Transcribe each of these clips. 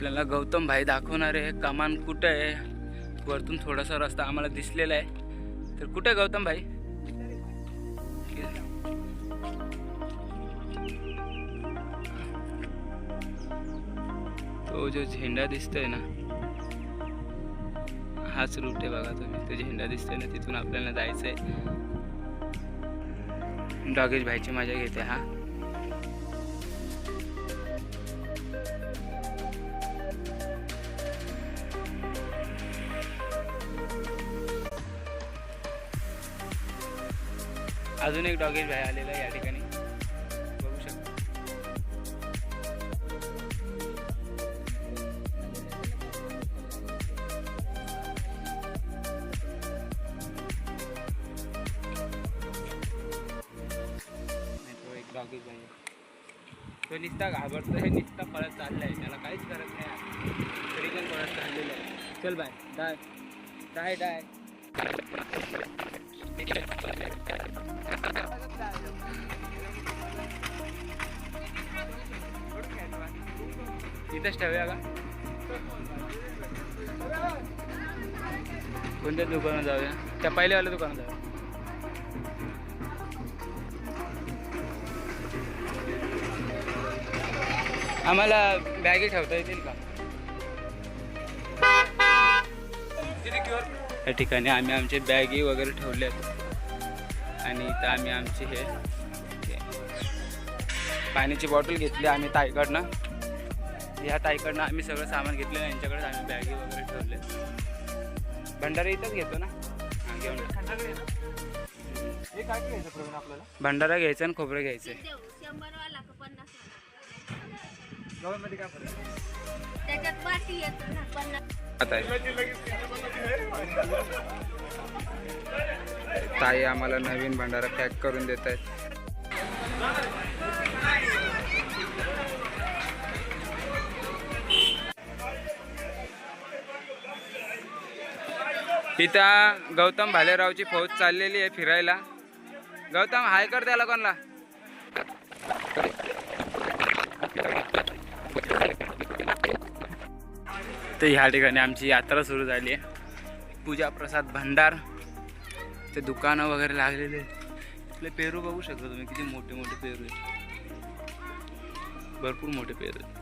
आपल्याला गौतम भाई दाखवणार आहे. कमान कुठं आहे? वरतून थोडासा रस्ता आम्हाला दिसलेला आहे. तर कुठे आहे गौतम भाई? तो जो झेंडा दिसतोय ना हाच रूट आहे बघा तुम्ही. तो झेंडा दिसतोय ना तिथून आपल्याला जायचंय. डॉगेश भाईची मजा घेते हा. अजून एक डॉगेज भाई आलेला आहे या ठिकाणी. बघू शकता. नाही तो एक डॉगेज भाई तो निस्ता घाबरतो हे निस्ता पळत चाललाय. त्याला काहीच करत नाही. तरी पण पळत चाललेलं आहे. चल बाय. डाय डाय डाय इथंच ठेवूया का? कोणत्या दुकानात जाऊया? त्या पहिल्यावाल्या दुकानात जाऊया. आम्हाला बॅगे ठेवता येतील का? या ठिकाणी आम्ही आमचे बॅगी वगैरे ठेवले आहेत. आणि इथं आम्ही आमचे हे पाण्याची बॉटल घेतली आम्ही ताईकडनं. ह्या ताईकडनं आम्ही सगळं सामान घेतलं यांच्याकडे आम्ही बॅगी वगैरे ठेवले भंडारा इथंच घेतो ना? हां घेऊन जा. हे काय घ्यायचं. प्रवीण आपल्याला भंडारा घ्यायचा आणि खोबरं घ्यायचं? त्याच्यात आता आहे. ताई आम्हाला नवीन भंडारा पॅक करून देत आहेत. इथं गौतम भालेरावची फौज चाललेली आहे फिरायला. गौतम हाय कर त्याला कोणला? तर ह्या ठिकाणी आमची यात्रा सुरू झाली आहे. पूजा प्रसाद भंडार ते दुकानं वगैरे लागलेले आहेत. इथले पेरू बघू शकता तुम्ही किती मोठे मोठे पेरू आहेत. भरपूर मोठे पेरू आहेत.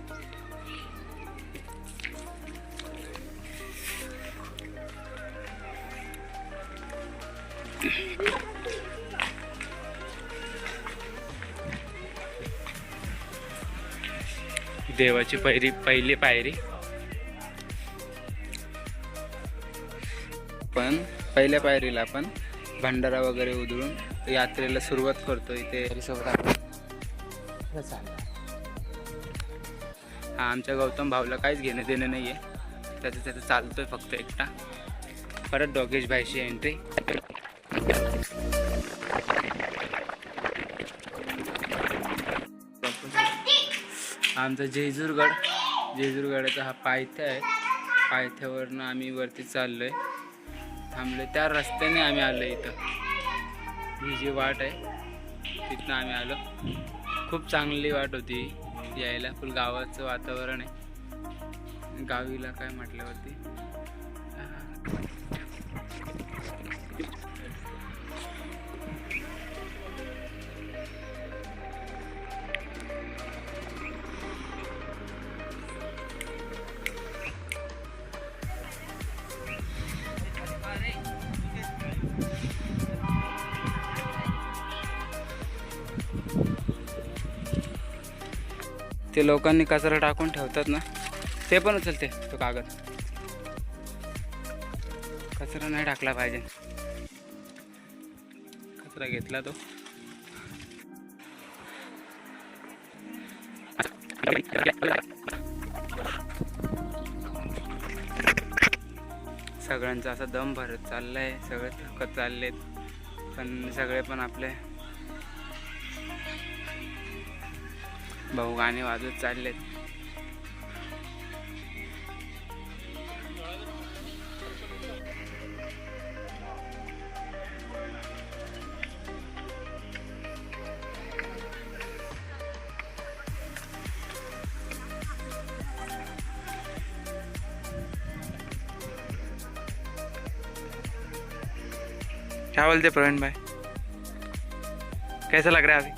देवाची पहिली पहिली पायरी. पण पहिल्या पायरीला आपण भंडारा वगैरे उधळून यात्रेला सुरुवात करतो इथे. आपण हा आमच्या गौतम भाऊला काहीच घेणं देणं नाही आहे त्याचं त्याचं चालतोय फक्त एकटा. परत डॉगेश भाईची एंट्री आमचा जेजूरगड. जेजूरगडाचा हा पायथ्या आहे. पायथ्यावरनं आम्ही वरती चाललोय. थांबलो त्या रस्त्याने आम्ही आलो इथं. ही जी वाट आहे तिथनं आम्ही आलो. खूप चांगली वाट होती यायला. फुल गावाचं वातावरण आहे. गावीला काय म्हटल्यावरती? ते लोकांनी कचरा टाकून ठेवतात ना ते पण उचलते तो कागद. कचरा नाही टाकला पाहिजे. कचरा घेतला तो. सगळ्यांचा असा दम भरत चाललाय सगळे थकत चाललेत पण सगळे पण आपले भाऊ गाणे वाजत चाललेत. क्या बोलते प्रवीण भाई? कैसा लग रहा है अभी?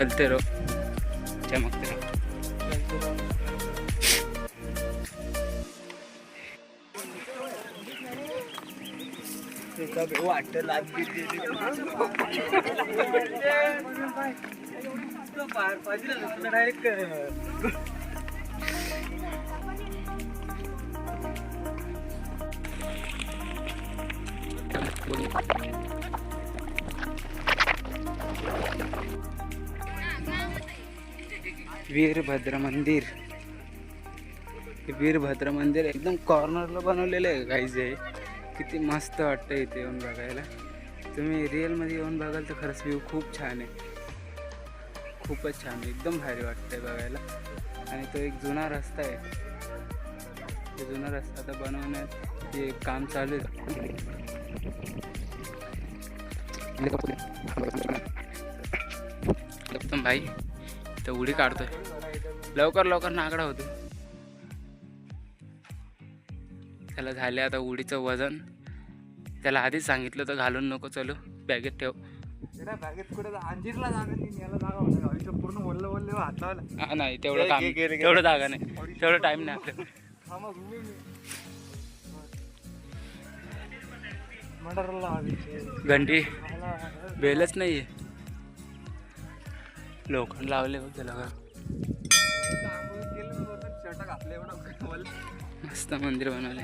चलते रहो. चमकते रहो वीरभद्र मंदिर. वीरभद्र मंदिर एकदम कॉर्नरला बनवलेलं आहे गाईज हे. किती मस्त वाटतं इथे येऊन बघायला. तुम्ही रिअलमध्ये येऊन बघाल तर खरंच व्ह्यू खूप छान आहे. खूपच छान आहे. एकदम भारी वाटतंय बघायला. आणि तो एक जुना रस्ता आहे. तो जुना रस्ता आता बनवण्यात हे काम चालू आहे. भाई तर उडी काढतोय. लवकर लवकर नागडा होतो. त्याला झाले आता उडीचं वजन. त्याला आधीच सांगितलं तर घालून नको चलो बॅगेत ठेव. बॅगेत कुठे अंजीरला पूर्ण हात हा नाही तेवढं काम तेवढं जागा नाही. तेवढं टाईम नाही हवी घंटी. बेलच नाही लोखंड लावले हो एवढं. वल्ल मस्त मंदिर बनवले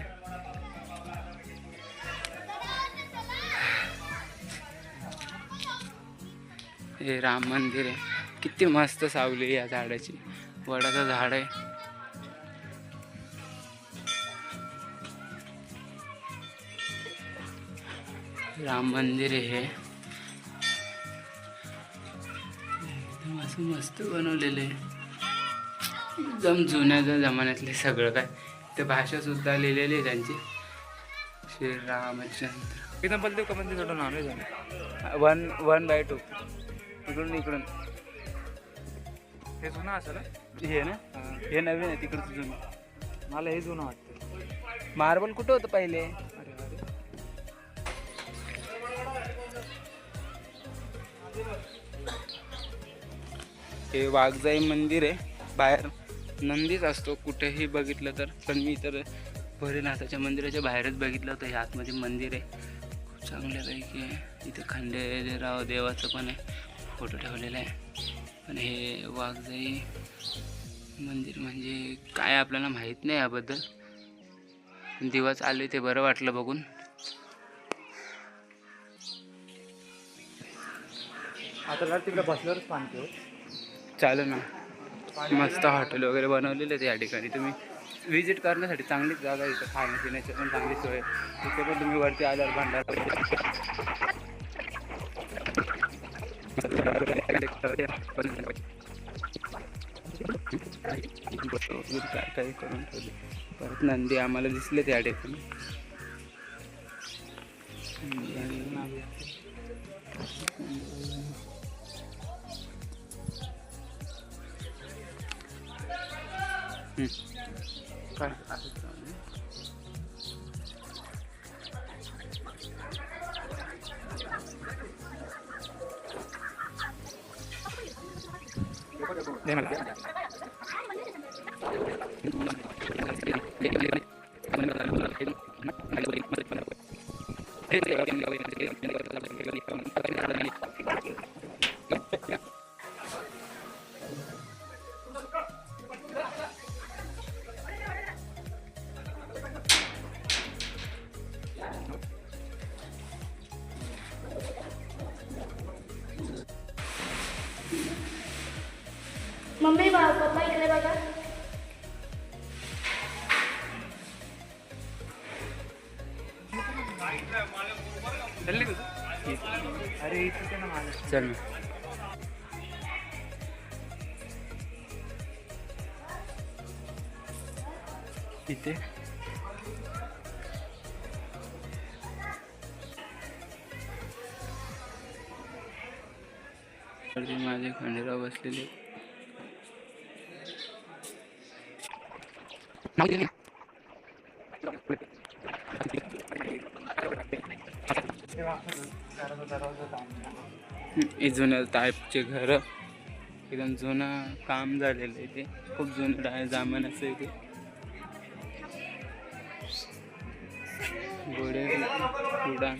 हे राम मंदिर आहे. किती मस्त सावली या झाडाची. वडाचं झाड आहे. राम मंदिर हे. एकदम असं मस्त बनवलेलं आहे. एकदम जुन्या जमान्यातले सगळं काय. ते भाषा सुद्धा लिहिलेली आहे त्यांची. श्रीरामचंद्र एकदम पलते का म्हणजे थोडं नॉनव्हेज आहे वन वन बाय टू. इकडून इकडून. हे जुनं असेल हे ना? हे. नवीन आहे तिकडचं जुनं. मला हे जुनं वाटतं. मार्बल कुठं होतं पहिले? अरे अरे. हे वाघजाई मंदिर आहे. बाहेर नंदीच असतो. कुठेही बघितलं तर. पण मी तर भैरवनाथाच्या मंदिराच्या बाहेरच बघितलं होतं. हे आतमध्ये मंदिर आहे. खूप चांगल्यापैकी आहे. इथे खंडेराव देवाचं पण आहे. फोटो ठेवलेला आहे. पण हे वाघजाई मंदिर म्हणजे काय आपल्याला माहीत नाही याबद्दल. दिवस आले ते बरं वाटलं बघून. आता जर तिकडे बसल्यावरच पाणी ठेव चालेल ना. मस्त हॉटेल वगैरे बनवलेले आहेत या ठिकाणी. तुम्ही व्हिजिट करण्यासाठी चांगलीच जागा इथं खाण्यापिण्याची पण चांगली सोय आहे. तिथे पण तुम्ही वरती आल्यावर भांडार काय करून ठेवले परत नंदी आम्हाला दिसले त्या डेकून काय? असंच चालू आहे. अरे इथे. चल इथे माझे खंडेराव बसलेले. हे जुन्या टाईपचे घर. एकदम जुनं काम झालेलं आहे ते. खूप जुनं डाय जमान्याचं आहे इथे घोडे उडान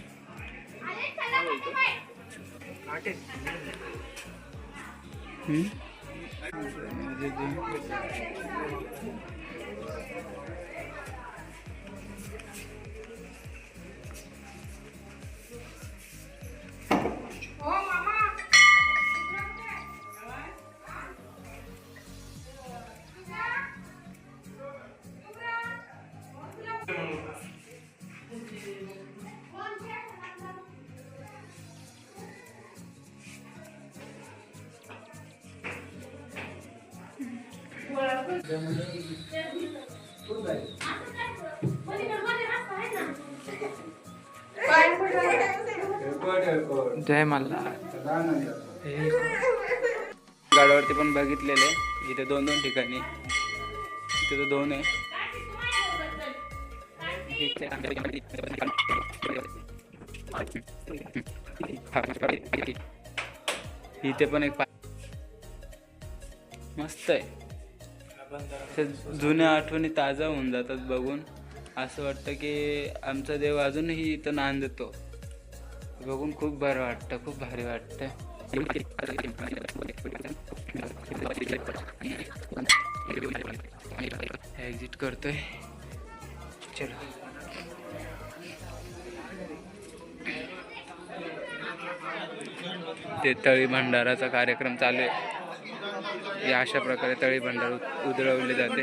हम्म? म्हणजे ते- जय मला गाडावरती पण बघितलेले. इथे दोन दोन ठिकाणी. इथे तर दोन आहे. इथे पण एक मस्त आहे. जुन्या आठवणी ताजा होऊन जातात बघून. असं वाटतं की आमचा देव अजूनही इथं नांदतो. बघून खूप बरं वाटतं खूप भारी वाटतं. एक्झिट करतोय. चलो. ते तळी भंडाराचा कार्यक्रम चालू आहे. या अशा प्रकारे तळी भंडार उधळवले जाते.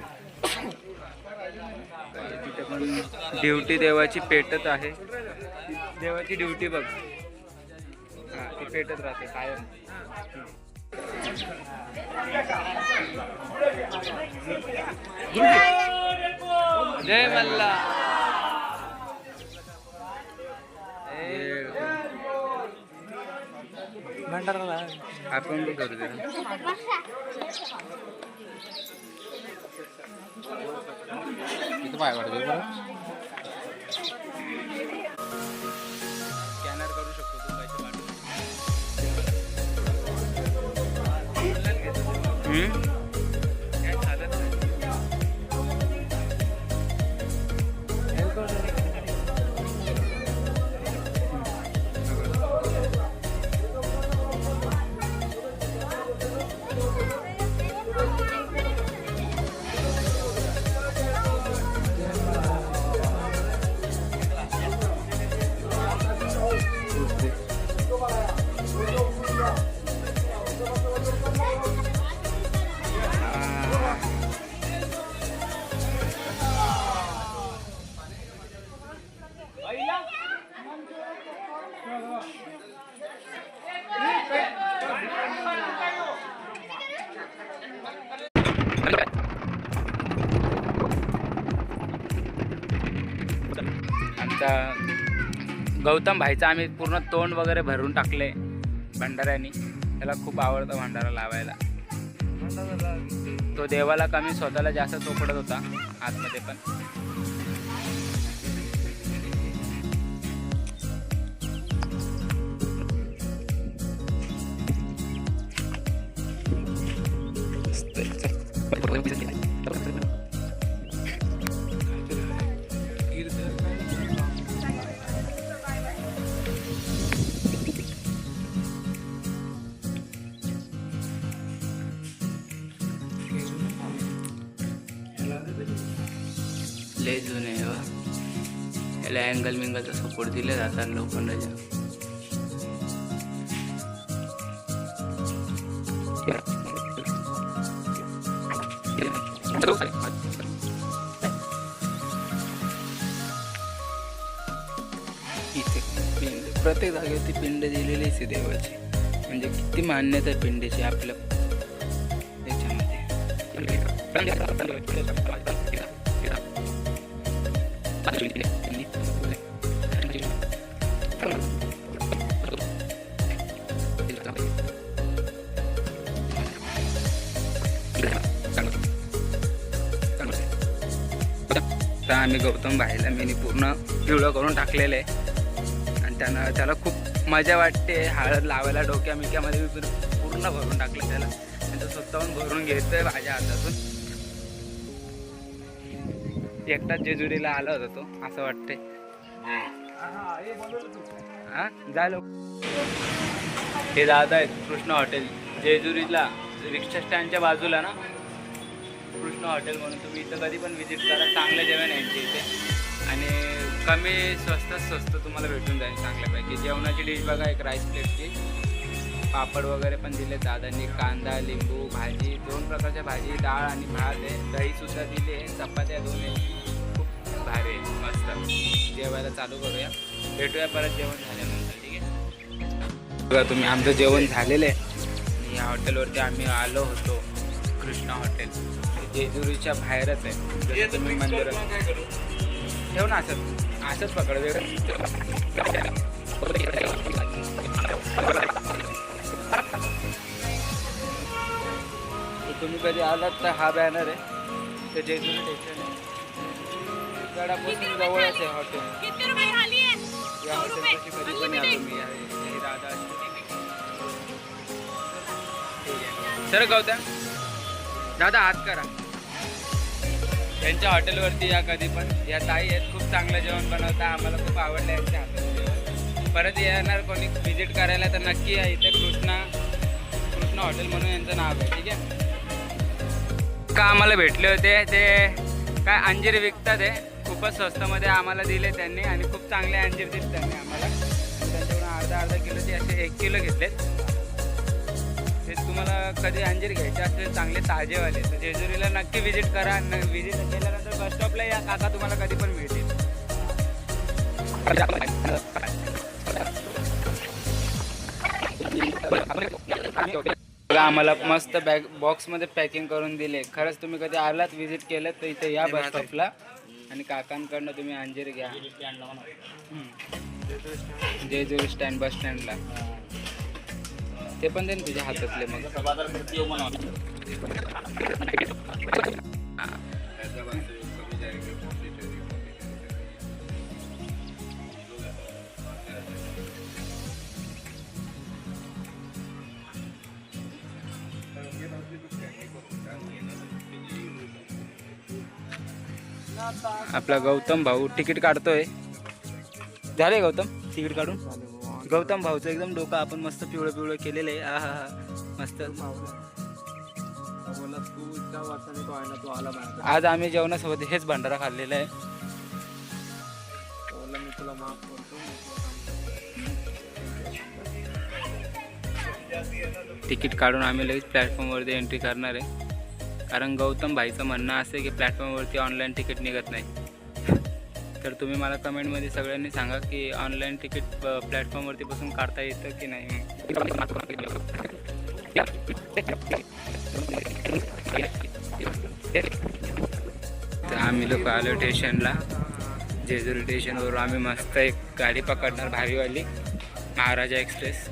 ड्युटी देवाची पेटत आहे. देवाची ड्युटी बघ. हा ती पेटत राहते कायम. जय मल्ला. भंडाराला. आपण पण करू दे इथं पाय वाटतो स्कॅनर करू शकतो तू पैसे पाठवू गौतम भाईचा आम्ही पूर्ण तोंड वगैरे भरून टाकले भंडाऱ्यानी. त्याला खूप आवडतं भंडारा लावायला. तो देवाला कमी स्वतःला जास्त चोपडत होता आतमध्ये पण. मिंगलचा सपोर्ट दिले जातात लोखंडाच्या प्रत्येक जागेवरती पिंड दिलेलीच आहे देवाची म्हणजे किती मान्यता आहे पिंडीची आपल्या तर आम्ही गौतम भाईला मी पूर्ण पिवळं करून टाकलेलं. आहे आणि त्यानं त्याला खूप मजा वाटते. हळद लावायला डोक्या मिक्यामध्ये मी पूर्ण- भरून टाकलं त्याला. आणि तो स्वतःहून भरून घेतोय माझ्या हातातून. एकटाच जेजुरीला आला होता तो असं वाटते हा? झालं हे दादा आहेत कृष्ण हॉटेल. जेजुरीला रिक्षा स्टँडच्या बाजूला ना? कृष्ण हॉटेल म्हणून तुम्ही इथं कधी पण व्हिजिट करा. चांगलं जेवण आहे यांच्या इथे. आणि कमी स्वस्तात स्वस्त तुम्हाला भेटून जाईल चांगल्यापैकी. जेवणाची डिश बघा एक राईस प्लेटची पापड वगैरे पण दिले दादांनी कांदा लिंबू भाजी दोन प्रकारच्या भाजी डाळ आणि भात आहे. दहीसुद्धा दिली आहे चपात्या दोन आहे खूप भारी आहे मस्त. जेवायला चालू करूया. भेटूया परत जेवण झाल्यानंतर ठीक आहे? बघा तुम्ही आमचं जेवण झालेलं आहे. आणि या हॉटेलवरती आम्ही आलो होतो कृष्णा हॉटेल जेजुरीच्या बाहेरच आहे. जसं तुम्ही मंदिरात ठेव ना असंच असंच पकड तर तुम्ही कधी आलात तर हा बॅनर आहे. ते जेजुरी स्टेशन आहे. गडापासून जवळच आहे हॉटेल किती रुपये खाली आहे? या हॉटेलपाशी कधी पण या तुम्ही हे राधा सर गौतम. दादा हात करा. त्यांच्या हॉटेलवरती या कधी पण. या ताई आहेत खूप चांगलं जेवण बनवता. आम्हाला खूप आवडलं यांच्या हाताचं जेवण. परत येणार कोणी व्हिजिट करायला तर नक्की या इथे कृष्णा कृष्णा हॉटेल म्हणून यांचं नाव आहे ठीक आहे? का आम्हाला भेटले होते? ते काय अंजीर विकतात हे? खूपच स्वस्तमध्ये आम्हाला दिले त्यांनी आणि खूप चांगले अंजीर दिले त्यांनी आम्हाला. त्यांच्याकडून अर्धा अर्धा किलोचे असे एक किलो घेतलेत. हे तुम्हाला कधी अंजीर घ्यायचे असतील चांगले ताजेवाले. तर जेजुरीला नक्की व्हिजिट करा. व्हिजिट केल्यानंतर बस स्टॉपला या. काका तुम्हाला कधी पण मिळतील. आम्हाला मस्त बॅग बॉक्समध्ये पॅकिंग करून दिले. खरंच तुम्ही कधी आलात व्हिजिट केलं तर इथे या बस स्टॉपला आणि काकांकडनं तुम्ही अंजीर घ्या. जेजुरी स्टँड बस स्टँडला ते पण दे ना तुझ्या हातातले मग. आपला गौतम भाऊ तिकीट काढतोय. झाले गौतम? तिकीट काढून? गौतम भाऊचं एकदम डोकं आपण मस्त पिवळं पिवळं केलेलं आहे. आ हा. हा मस्त. आज आम्ही जेवणासोबत हेच भंडारा खाल्लेला आहे. तिकीट काढून आम्ही लगेच प्लॅटफॉर्मवरती एंट्री करणार आहे. कारण गौतम भाईचं म्हणणं असं आहे की प्लॅटफॉर्मवरती ऑनलाईन तिकीट निघत नाही. तर तुम्ही मला कमेंटमध्ये सगळ्यांनी सांगा की ऑनलाईन तिकीट प्लॅटफॉर्मवरती बसून काढता येतं की नाही? तर आम्ही लोक आलो स्टेशनला जेजुरी स्टेशनवरून आम्ही मस्त एक गाडी पकडणार भारीवाली. महाराजा एक्सप्रेस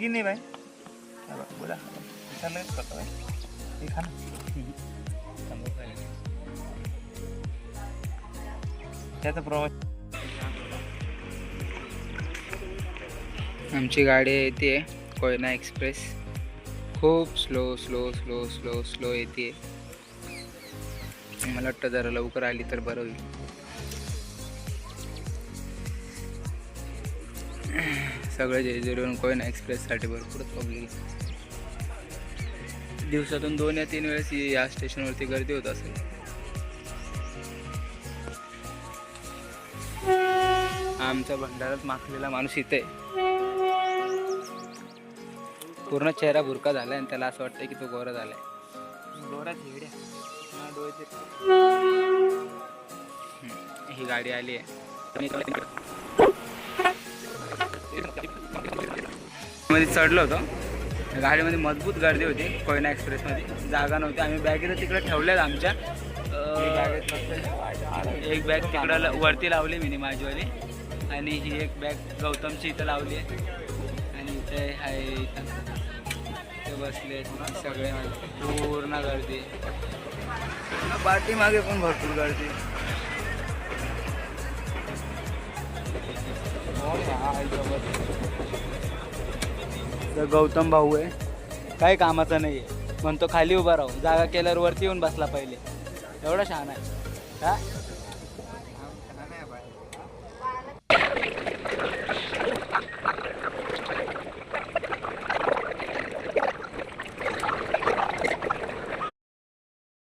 की नाही बाय बोला विचारलं करतो भाई हे खा ना त्याचा प्रवास आमची गाडी येते कोयना एक्सप्रेस. खूप slow slow slow slow slow येते मला वाटतं जरा लवकर आली तर बरं होईल. सगळं जेजुरीवरून कोयना एक्सप्रेससाठी भरपूर पब्लिक दिवसातून दोन या तीन वेळेस या स्टेशनवरती गर्दी होत असेल. आमचा भंडारात माखलेला माणूस इथे. पूर्ण चेहरा भुरका झालाय आणि त्याला असं वाटतंय की तो गोरा झालाय. हा, हम्म, ही गाडी आली आहे. मध्ये चढलो होतो. गाडीमध्ये मजबूत गर्दी होती कोयना एक्सप्रेसमध्ये. जागा नव्हती. आम्ही बॅगेत तिकडे ठेवल्यात आमच्या. एक बॅग तिकडं ल- वरती लावली मी माझीवाली आणि ही एक बॅग गौतमची इथं लावली आहे. आणि इथे आहे इथं. ते बसले सगळे माझे पूर्ण गर्दी. पाठीमागे पण भरपूर गर्दी. हो तर गौतम भाऊ आहे. काही कामाचा नाही आहे. म्हणतो खाली उभा राहू जागा केल्यावर वरती येऊन बसला पहिले. एवढा छान आहे. हा?